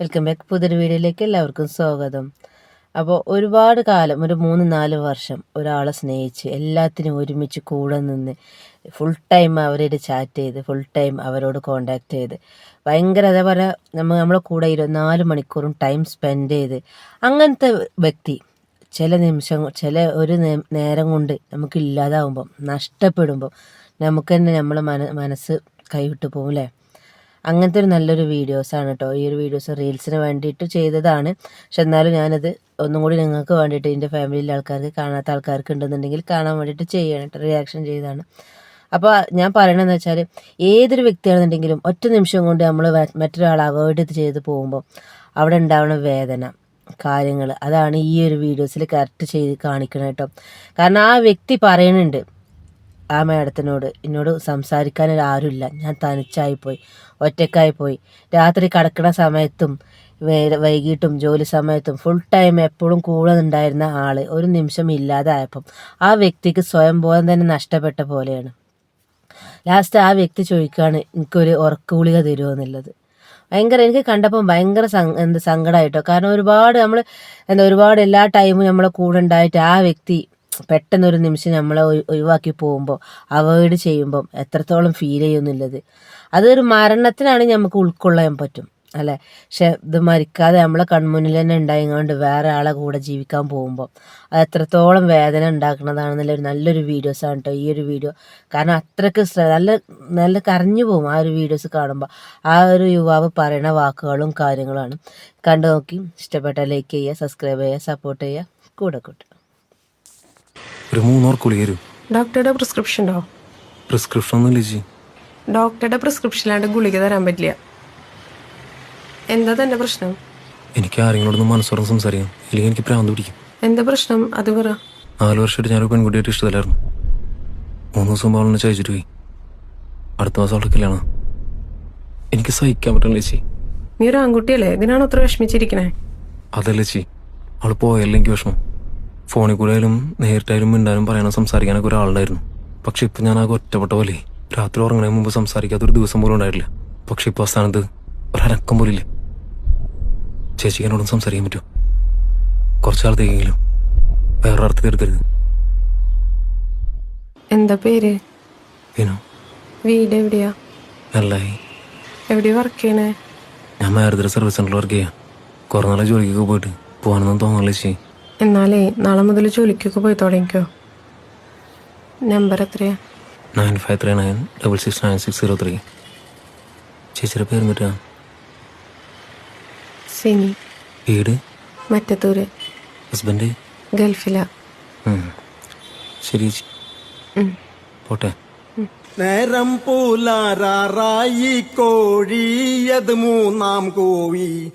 Welcome back പുതിയൊരു വീഡിയോയിലേക്ക് എല്ലാവർക്കും സ്വാഗതം. അപ്പോൾ ഒരുപാട് കാലം ഒരു മൂന്ന് നാല് വർഷം ഒരാളെ സ്നേഹിച്ച് എല്ലാത്തിനും ഒരുമിച്ച് കൂടെ നിന്ന് ഫുൾ ടൈം അവരോട് ചാറ്റ് ചെയ്ത് ഫുൾ ടൈം അവരോട് കോണ്ടാക്ട് ചെയ്ത് ഭയങ്കര അതേപോലെ നമ്മൾ നമ്മളെ കൂടെ ഇരുപത്തിനാല് മണിക്കൂറും ടൈം സ്പെൻഡ് ചെയ്ത് അങ്ങനത്തെ വ്യക്തി ചില നിമിഷം ചില ഒരു നേരം കൊണ്ട് നമുക്ക് ഇല്ലാതാവുമ്പം നഷ്ടപ്പെടുമ്പം നമുക്ക് തന്നെ നമ്മളെ മന മനസ്സ് കൈവിട്ട് പോകും അല്ലേ അങ്ങനത്തെ ഒരു നല്ലൊരു വീഡിയോസാണ് കേട്ടോ ഈ ഒരു വീഡിയോസ് റീൽസിന് വേണ്ടിയിട്ട് ചെയ്തതാണ്. പക്ഷെ എന്നാലും ഞാനത് ഒന്നും കൂടി നിങ്ങൾക്ക് വേണ്ടിയിട്ട് എന്റെ ഫാമിലിയിലെ ആൾക്കാർക്ക് കാണാത്ത ആൾക്കാർക്ക് ഉണ്ടെന്നുണ്ടെങ്കിൽ കാണാൻ വേണ്ടിയിട്ട് ചെയ്യണം റിയാക്ഷൻ ചെയ്താണ് അപ്പോൾ ഞാൻ പറയണതെന്ന് വെച്ചാൽ ഏതൊരു വ്യക്തിയാണെന്നുണ്ടെങ്കിലും ഒറ്റ നിമിഷം കൊണ്ട് നമ്മൾ മറ്റൊരാൾ അവോയ്ഡ് ചെയ്ത് പോകുമ്പോൾ അവിടെ ഉണ്ടാവുന്ന വേദന കാര്യങ്ങൾ അതാണ് ഈ ഒരു വീഡിയോസിൽ കറക്റ്റ് ചെയ്ത് കാണിക്കണം കേട്ടോ കാരണം ആ വ്യക്തി പറയുന്നുണ്ട് ആ മേഡത്തിനോട് എന്നോട് സംസാരിക്കാൻ ആരുമില്ല. ഞാൻ തനിച്ചായിപ്പോയി. ഒറ്റക്കായിപ്പോയി. രാത്രി കിടക്കുന്ന സമയത്തും വൈകിട്ടും ജോലി സമയത്തും ഫുൾ ടൈം എപ്പോഴും കൂടെ ഉണ്ടായിരുന്ന ആൾ ഒരു നിമിഷം ഇല്ലാതായപ്പം ആ വ്യക്തിക്ക് സ്വയം ബോധം തന്നെ നഷ്ടപ്പെട്ട പോലെയാണ്. ലാസ്റ്റ് ആ വ്യക്തി ചോദിക്കുകയാണ് എനിക്കൊരു ഉറക്ക ഗുളിക തരുമോ എന്നുള്ളത്? ഭയങ്കര എനിക്ക് കണ്ടപ്പം ഭയങ്കര എന്ത് സങ്കടമായിട്ടോ കാരണം ഒരുപാട് നമ്മൾ എന്താ ഒരുപാട് എല്ലാ ടൈമും നമ്മളെ കൂടെ ഉണ്ടായിട്ട് ആ വ്യക്തി പെട്ടെന്ന് ഒരു നിമിഷം നമ്മളെ ഒഴി- ഒഴിവാക്കി പോകുമ്പോൾ അവോയ്ഡ് ചെയ്യുമ്പം എത്രത്തോളം ഫീൽ ചെയ്യുന്നുള്ളത്. അതൊരു മരണത്തിനാണ് നമുക്ക് ഉൾക്കൊള്ളാൻ പറ്റും അല്ലേ? പക്ഷെ ഇത് മരിക്കാതെ നമ്മളെ കൺമുന്നിൽ തന്നെ ഉണ്ടായിങ്ങാണ്ട് വേറെ ആളെ കൂടെ ജീവിക്കാൻ പോകുമ്പോൾ അത് എത്രത്തോളം വേദന ഉണ്ടാക്കുന്നതാണെന്നുള്ള ഒരു നല്ലൊരു ആണ് കേട്ടോ ഈ ഒരു വീഡിയോ കാരണം അത്രയ്ക്ക് നല്ല നല്ല കരഞ്ഞു പോകും ആ ഒരു വീഡിയോസ് കാണുമ്പോൾ ആ ഒരു യുവാവ് പറയുന്ന വാക്കുകളും കാര്യങ്ങളാണ്. കണ്ടു നോക്കി. ഇഷ്ടപ്പെട്ട ലൈക്ക് ചെയ്യുക സബ്സ്ക്രൈബ് ചെയ്യുക സപ്പോർട്ട് ചെയ്യുക. കൂടെ കൂട്ടുക ഒരു മൂന്നോർ ഗുളിക തരും ഡോക്ടറുടെ പ്രിസ്ക്രിപ്ഷൻ ഉണ്ടോ പ്രിസ്ക്രിപ്ഷൻ ഒന്നും ചേച്ചി ഡോക്ടറുടെ പ്രിസ്ക്രിപ്ഷനിലാണ്ട് ഗുളിക തരാൻ പറ്റില്ല. എന്താ തന്റെ പ്രശ്നം? എനിക്ക് ആരെങ്കിലോടൊന്നും മനസ്സോർന്ന് സംസാരിക്കാം. ഇല്ലെങ്കിൽ എനിക്ക് പ്രാന്ത് പിടിക്കും. എന്താ പ്രശ്നം? അത് പറ. നാല് വർഷമായിട്ട് ഞാനൊരു പെൺകുട്ടിയായിട്ട് ഇഷ്ടത്തിലായിരുന്നു. മൂന്ന് ദിവസം അവളെന്നെ ചോദിച്ചിട്ട് പോയി. അടുത്ത മാസം അവളുടെ കല്യാണം. എനിക്ക് സഹിക്കാൻ പറ്റില്ല ചേച്ചി നീ ഒരു ആൺകുട്ടിയല്ലേ? ഇതിനാണ് അത്ര വിഷമിച്ചിരിക്കണേ? അതല്ല ചേച്ചി അവൾ പോയല്ലെങ്കിൽ വിഷമം. ഫോണിൽ കൂടെ ആയാലും നേരിട്ടായാലും മിണ്ടാനും പറയാനും സംസാരിക്കാനൊക്കെ ഒരാളുണ്ടായിരുന്നു. പക്ഷെ ഇപ്പൊ ഞാൻ ആകെ ഒറ്റപ്പെട്ട പോലെ രാത്രി ഉറങ്ങണേ മുമ്പ് സംസാരിക്കാത്ത ഒരു ദിവസം പോലും ഉണ്ടായിട്ടില്ല. പക്ഷെ ഇപ്പൊ ആ സ്ഥാനത്ത് ഒരനക്കം പോലില്ല ചേച്ചിക്ക് എന്നോടും സംസാരിക്കാൻ പറ്റുമോ? കുറച്ചാളത്തേക്കെങ്കിലും വേറെ അർത്ഥം കരുതരുത്. എന്താ പേര്? വീട് എവിടെയാ? നല്ലായി. എവിടെയാ വർക്ക് ചെയ്യണേ? ഞാൻ മാരുതര സർവീസ് സെന്ററിൽ വർക്ക് ചെയ്യാം. കുറെ നാളെ ജോലിക്കൊക്കെ പോയിട്ട് പോകാനൊന്നും തോന്നല്ലേ ചേച്ചി. എന്നാലേ നാളെ മുതൽ ജോലിക്കൊക്കെ പോയി തുടങ്ങിക്കോ. നമ്പർ എത്രയാ? Nine five three nine double six nine six zero three. ചേച്ചിയുടെ പേര് എന്നിട്ടാ സിനി. വീട്? മറ്റത്തൂര്. ഹസ്ബൻഡ്? ഗൾഫിലാ. ശരി പോട്ടെ. നേരം പുലരാറായി കോഴിയത് മൂന്നാം കോഴി.